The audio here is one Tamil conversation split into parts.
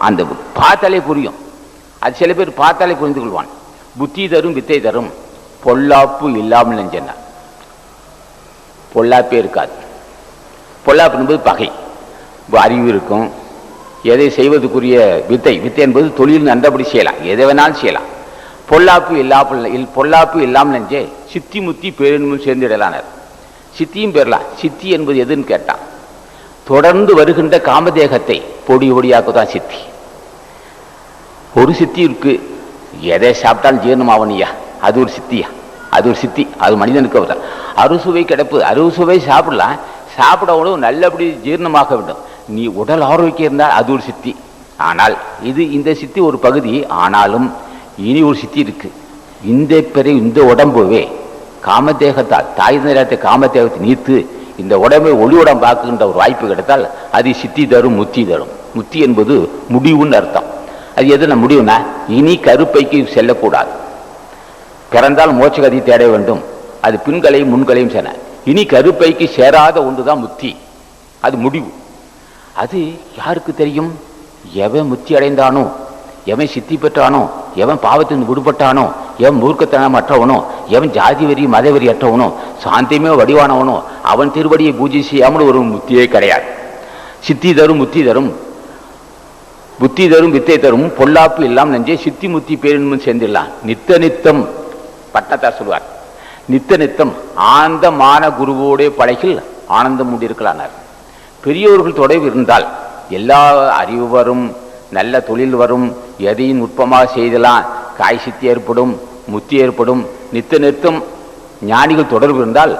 அந்த பார்த்தாலே புரியும். அது சில பேர் பார்த்தாலே புரிந்து கொள்வான். புத்தி தரும் வித்தை தரும். பொல்லாப்பு இல்லாமல் நெஞ்சன பொல்லாப்பே இருக்காது. பொல்லாப்பு என்பது பகை. அறிவு இருக்கும். எதை செய்வதற்குரிய வித்தை வித்தை என்பது தொழில் நன்றபடி செய்யலாம். எதை வேணாலும் செய்யலாம். பொல்லாப்பு இல்லாமல் இல் பொல்லாப்பு இல்லாமல் நெஞ்சே சித்தி முத்தி பேரின்பம் சேர்ந்திடலானார் சித்தியும் பெறலாம் சித்தி என்பது எதுன்னு கேட்டான். தொடர்ந்து வருகின்ற காமதேகத்தை பொடி பொடியாக்குதான் சித்தி. ஒரு சித்தி இருக்கு எதை சாப்பிட்டாலும் ஜீரணமாவனியா அது ஒரு சித்தியா? அது ஒரு சித்தி அது மனிதனுக்கு வருதான் அறுசுவை கிடப்பு அறுசுவை சாப்பிடலாம். சாப்பிட உணவு நல்லபடி ஜீரணமாக வேண்டும். நீ உடல் ஆரோக்கியம் இருந்தால் அது ஒரு சித்தி. ஆனால் இது இந்த சித்தி ஒரு பகுதி. ஆனாலும் இனி ஒரு சித்தி இருக்கு. இந்த பெரிய இந்த உடம்புவே காமதேகத்தால் தாய் நேரத்தை காமதேகத்தை நீத்து இந்த உடம்பை ஒளி பார்க்குகின்ற ஒரு வாய்ப்பு கிடைத்தால் அது சித்தி தரும் முத்தி தரும். முத்தி என்பது முடிவுன்னு அர்த்தம். அது எதுனா முடிவுனா இனி கருப்பைக்கு செல்லக்கூடாது. பிறந்தால் மோட்சகதி தேட வேண்டும். அது பின்களையும் முன்களையும் சென இனி கருப்பைக்கு சேராத ஒன்றுதான் முத்தி. அது முடிவு. அது யாருக்கு தெரியும்? எவன் முத்தி அடைந்தானோ? எவன் சித்தி பெற்றானோ? எவன் பாவத்தின் விடுபட்டானோ? எவன் மூர்க்கத்தனம் அற்றவனோ எவன் ஜாதி வரி மத வரி அற்றவனோ? சாந்தியமே வடிவானவனோ? அவன் திருவடியை பூஜை செய்யாமல் ஒரு முத்தியே கிடையாது. சித்தி தரும் முத்தி தரும் புத்தி தரும் வித்தை தரும் பொல்லாப்பு எல்லாம் நெஞ்சே சித்தி முத்தி பேரின்மும் சேர்ந்திடலாம். நித்த நித்தம் பட்டத்தார் சொல்வார் நித்த நித்தம் ஆனந்தமான குருவோடைய படையில் ஆனந்தம் உண்டிருக்கலானார். பெரியவர்கள் தொடர்பு இருந்தால் எல்லா அறிவு வரும் நல்ல தொழில் வரும் எதையும் நுட்பமாக செய்தலாம். காய் சித்தி ஏற்படும் முத்தி ஏற்படும். நித்த நித்தம் ஞானிகள் தொடர்பு இருந்தால்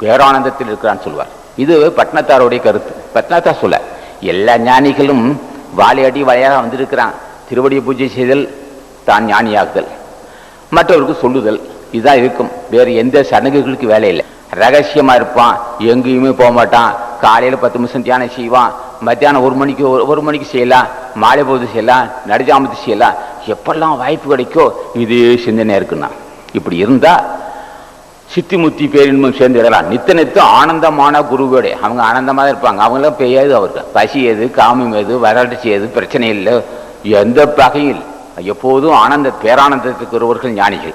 பேரானந்தத்தில் இருக்கிறான்னு சொல்வார். இது பட்னத்தாருடைய கருத்து. பட்னத்தார் சொல்ல எல்லா ஞானிகளும் வாழையடி வளையாக வந்திருக்கிறான். திருவடியை பூஜை செய்தல் தான் ஞானியாகுதல் மற்றவருக்கு சொல்லுதல் இதுதான் இருக்கும். வேறு எந்த சடங்குகளுக்கு வேலை இல்லை. ரகசியமா இருப்பான் எங்கேயுமே போக மாட்டான். காலையில பத்து நிமிஷம் தியானம் செய்வான். மத்தியானம் ஒரு மணிக்கு ஒரு- மணிக்கு செய்யலாம். மாலை போது செய்யலாம். நடுஜாமத்து செய்யலாம். எப்பெல்லாம் வாய்ப்பு கிடைக்கோ இதே சிந்தனை இருக்குன்னா இப்படி இருந்தா சித்தி முத்தி பேரின்பம் சேர்ந்துடலாம் நித்த நித்தம் ஆனந்தமான குருவோடைய அவங்க ஆனந்தமாக தான் இருப்பாங்க. அவங்களாம் பெய்யாது அவருக்கு பசி எது காமம் எது வறட்சி எது பிரச்சனை இல்லை. எந்த பகையும் இல்லை எப்போதும் ஆனந்த பேரானந்தத்துக்கு ஒருவர்கள் ஞானிகள்.